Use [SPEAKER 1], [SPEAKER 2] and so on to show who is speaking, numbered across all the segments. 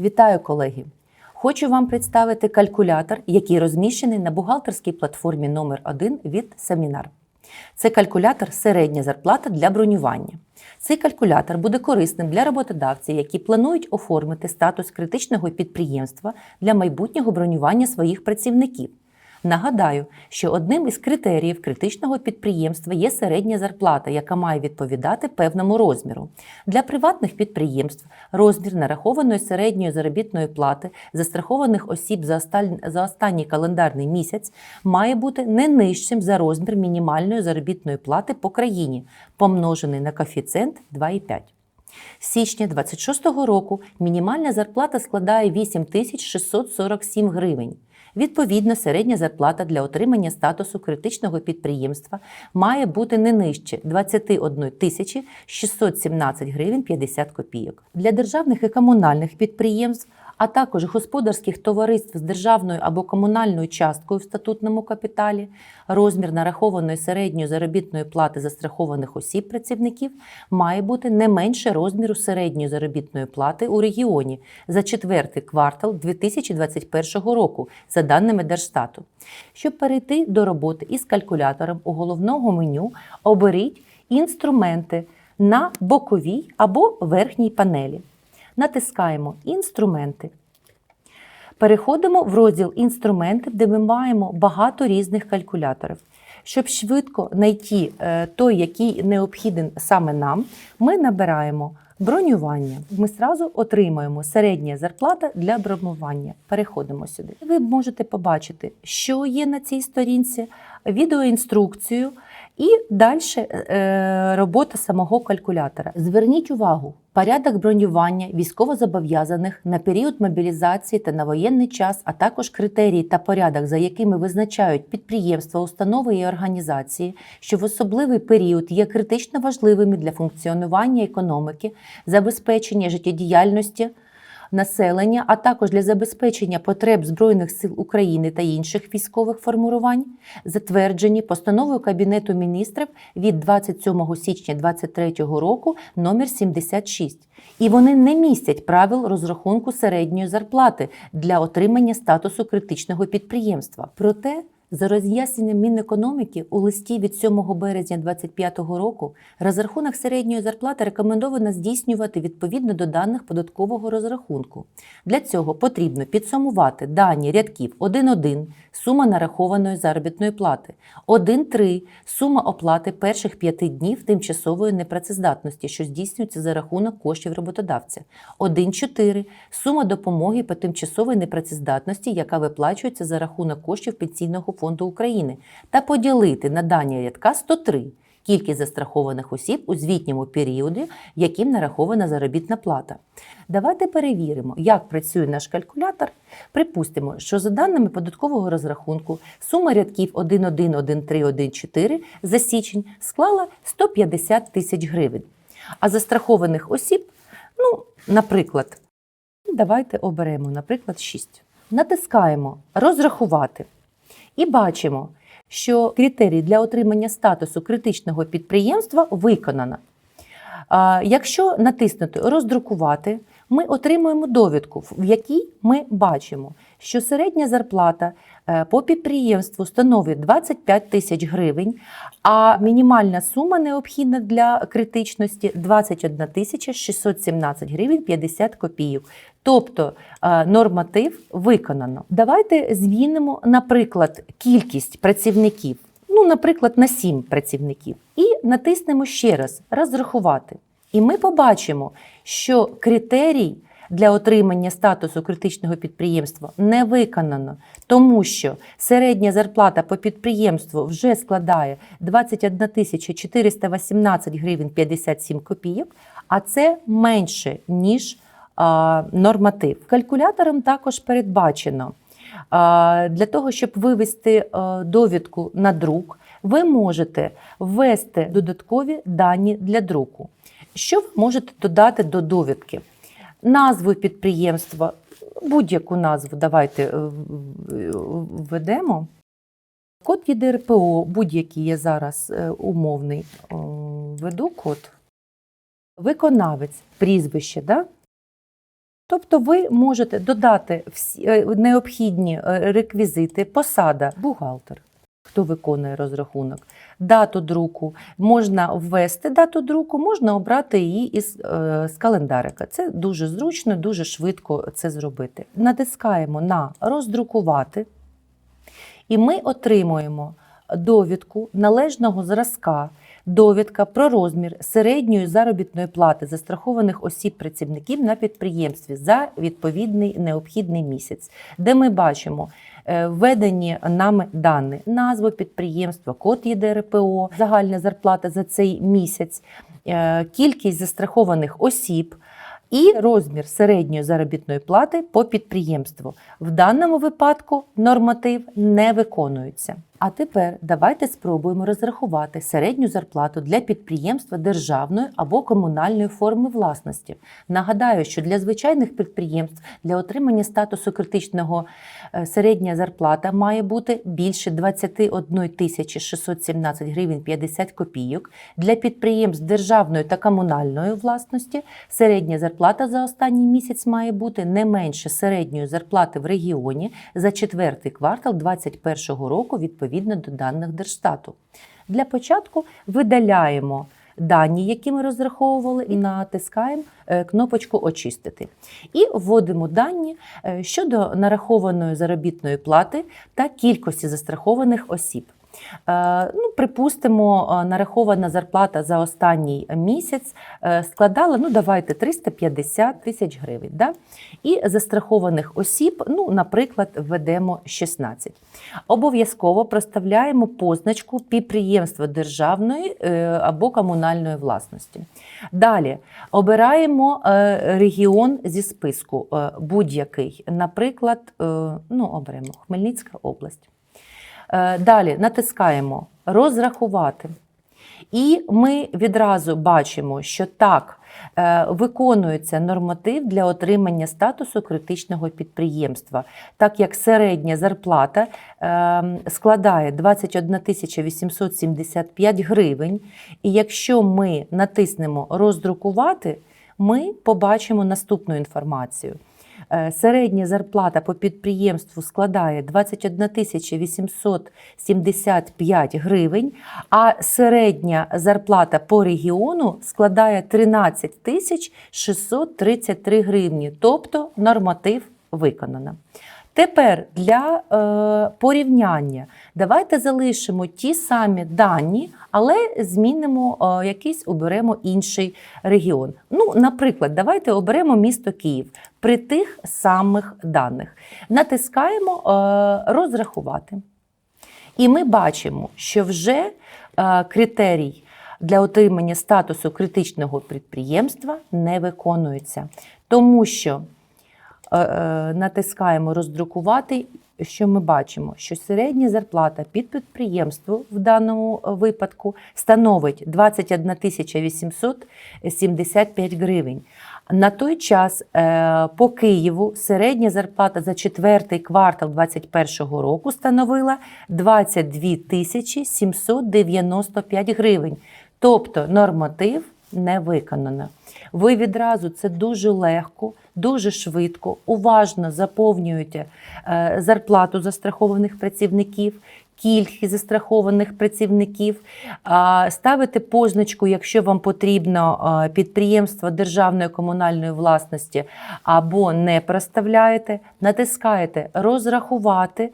[SPEAKER 1] Вітаю, колеги! Хочу вам представити калькулятор, який розміщений на бухгалтерській платформі номер 1 від Семінар. Це калькулятор середня зарплата для бронювання. Цей калькулятор буде корисним для роботодавців, які планують оформити статус критичного підприємства для майбутнього бронювання своїх працівників. Нагадаю, що одним із критеріїв критичного підприємства є середня зарплата, яка має відповідати певному розміру. Для приватних підприємств розмір нарахованої середньої заробітної плати застрахованих осіб за останній календарний місяць має бути не нижчим за розмір мінімальної заробітної плати по країні, помножений на коефіцієнт 2,5. З січня 26-го року мінімальна зарплата складає 8647 гривень. Відповідно, середня зарплата для отримання статусу критичного підприємства має бути не нижче 21 тисячі 617 гривень 50 копійок. Для державних і комунальних підприємств, а також господарських товариств з державною або комунальною часткою в статутному капіталі, розмір нарахованої середньої заробітної плати застрахованих осіб працівників має бути не менше розміру середньої заробітної плати у регіоні за четвертий квартал 2021 року за даними Держстату. Щоб перейти до роботи із калькулятором у головному меню, оберіть інструменти на боковій або верхній панелі. Натискаємо Інструменти. Переходимо в розділ інструментів, де ми маємо багато різних калькуляторів. Щоб швидко знайти е, той, який необхіден саме нам, ми набираємо бронювання. Ми зразу отримаємо середня зарплата для бронювання. Переходимо сюди. Ви можете побачити, що є на цій сторінці, відеоінструкцію і далі е, робота самого калькулятора. Зверніть увагу, порядок бронювання військовозобов'язаних на період мобілізації та на воєнний час, а також критерії та порядок, за якими визначають підприємства, установи і організації, що в особливий період є критично важливими для функціонування економіки, забезпечення життєдіяльності населення, а також для забезпечення потреб Збройних сил України та інших військових формувань, затверджені постановою Кабінету міністрів від 27 січня 2023 року номер 76. І вони не містять правил розрахунку середньої зарплати для отримання статусу критичного підприємства. Проте за роз'ясненням Мінекономіки у листі від 7 березня 2025 року розрахунок середньої зарплати рекомендовано здійснювати відповідно до даних податкового розрахунку. Для цього потрібно підсумувати дані рядків 1.1 сума нарахованої заробітної плати, 1.3 сума оплати перших п'яти днів тимчасової непрацездатності, що здійснюється за рахунок коштів роботодавця, 1.4 сума допомоги по тимчасовій непрацездатності, яка виплачується за рахунок коштів Пенсійного фонду України, та поділити на дані рядка 103 кількість застрахованих осіб у звітньому періоді, яким нарахована заробітна плата. Давайте перевіримо, як працює наш калькулятор. Припустимо, що за даними податкового розрахунку сума рядків 1.1.1.3.1.4 за січень склала 150 тисяч гривень. А застрахованих осіб, ну, наприклад, давайте оберемо, наприклад, 6. Натискаємо Розрахувати і бачимо, що критерій для отримання статусу критичного підприємства виконано. Якщо натиснути Роздрукувати, ми отримуємо довідку, в якій ми бачимо, що середня зарплата е, по підприємству становить 25 тисяч гривень, а мінімальна сума необхідна для критичності 21 тисяча 617 гривень 50 копійок. Тобто е, норматив виконано. Давайте змінимо, наприклад, кількість працівників. Ну, наприклад, на 7 працівників. І натиснемо ще раз розрахувати. І ми побачимо, що критерій для отримання статусу критичного підприємства не виконано, тому що середня зарплата по підприємству вже складає 21 тисяча 418 гривень 57 копійок, а це менше, ніж а, норматив. Калькулятором також передбачено для того, щоб вивести довідку на друк, ви можете ввести додаткові дані для друку. Що ви можете додати до довідки? Назву підприємства, будь-яку назву давайте е, введемо. Код від РПО, будь-який я зараз е, умовний о, введу код. Виконавець, прізвище, да? Тобто ви можете додати всі е, необхідні реквізити, посада, бухгалтер, хто виконує розрахунок, дату друку. Можна ввести дату друку, можна обрати її із е, з календарика. Це дуже зручно, дуже швидко це зробити. Натискаємо на роздрукувати, і ми отримуємо довідку належного зразка. Довідка про розмір середньої заробітної плати застрахованих осіб працівників на підприємстві за відповідний необхідний місяць, де ми бачимо е, введені нами дані, назву підприємства, код ЄДРПО, загальна зарплата за цей місяць, е, кількість застрахованих осіб. І розмір середньої заробітної плати по підприємству. В даному випадку норматив не виконується. А тепер давайте спробуємо розрахувати середню зарплату для підприємства державної або комунальної форми власності. Нагадаю, що для звичайних підприємств для отримання статусу критичного е, середня зарплата має бути більше 21 тисячі 617 гривень 50 копійок. Для підприємств державної та комунальної власності середня зарплата за останній місяць має бути не менше середньої зарплати в регіоні за четвертий квартал 2021 року відповідно до даних Держстату. Для початку видаляємо дані, які ми розраховували, і натискаємо е, кнопочку Очистити. І вводимо дані е, щодо нарахованої заробітної плати та кількості застрахованих осіб. Е, Ну, припустимо, е, нарахована зарплата за останній місяць е, складала, ну давайте 350 тисяч гривень. Да? І застрахованих осіб, ну, наприклад, введемо 16. Обов'язково проставляємо позначку підприємства державної або комунальної власності. Далі обираємо регіон зі списку будь-який, наприклад, ну, оберемо Хмельницька область. Е, Далі натискаємо розрахувати. І ми відразу бачимо, що так е, виконується норматив для отримання статусу критичного підприємства, так як середня зарплата е, складає 21 тисяча 875 гривень. І якщо ми натиснемо роздрукувати, ми побачимо наступну інформацію. Е, Середня зарплата по підприємству складає 21 тисяча 875 гривень, а середня зарплата по регіону складає 13 тисяч 633 гривні, тобто норматив виконано. Тепер для е, порівняння давайте залишимо ті самі дані, але змінимо е, якийсь, оберемо інший регіон. Ну, наприклад, давайте оберемо місто Київ при тих самих даних. Натискаємо е, розрахувати. І ми бачимо, що вже е, критерій для отримання статусу критичного підприємства не виконується, тому що натискаємо роздрукувати. Що ми бачимо? Що середня зарплата під підприємство в даному е, випадку становить 21 тисяча 875 гривень. На той час е, по Києву середня зарплата за четвертий квартал 2021 року становила 22 тисячі 795 гривень. Тобто норматив не виконано. Ви відразу це дуже легко, дуже швидко, уважно заповнюєте е, зарплату застрахованих працівників, кількість застрахованих працівників, ставите позначку, якщо вам потрібно підприємство державної комунальної власності або не проставляєте, натискаєте розрахувати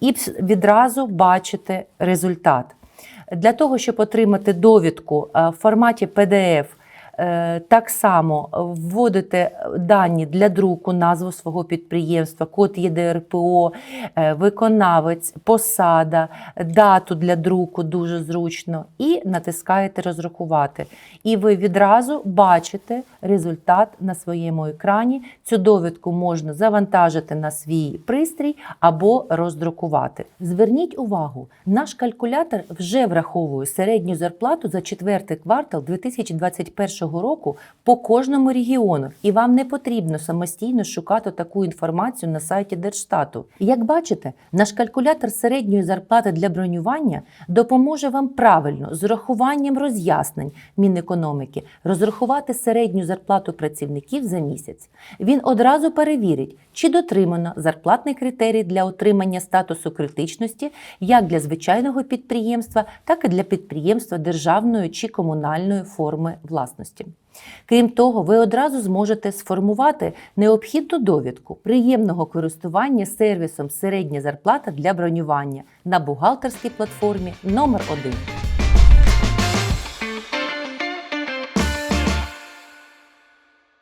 [SPEAKER 1] і відразу бачите результат. Для того, щоб отримати довідку е, в форматі PDF, так само вводите дані для друку, назву свого підприємства, код ЄДРПО, е, виконавець, посада, дату для друку дуже зручно, і натискаєте розрахувати. І ви відразу бачите результат на своєму екрані. Цю довідку можна завантажити на свій пристрій або роздрукувати. Зверніть увагу, наш калькулятор вже враховує середню зарплату за четвертий квартал 2021 2021 року по кожному регіону, і вам не потрібно самостійно шукати таку інформацію на сайті Держстату. Як бачите, наш калькулятор середньої зарплати для бронювання допоможе вам правильно з урахуванням роз'яснень Мінекономіки розрахувати середню зарплату працівників за місяць. Він одразу перевірить, чи дотримано зарплатний критерій для отримання статусу критичності як для звичайного підприємства, так і для підприємства державної чи комунальної форми власності. Крім того, ви одразу зможете сформувати необхідну довідку приємного користування сервісом середня зарплата для бронювання на бухгалтерській платформі номер 1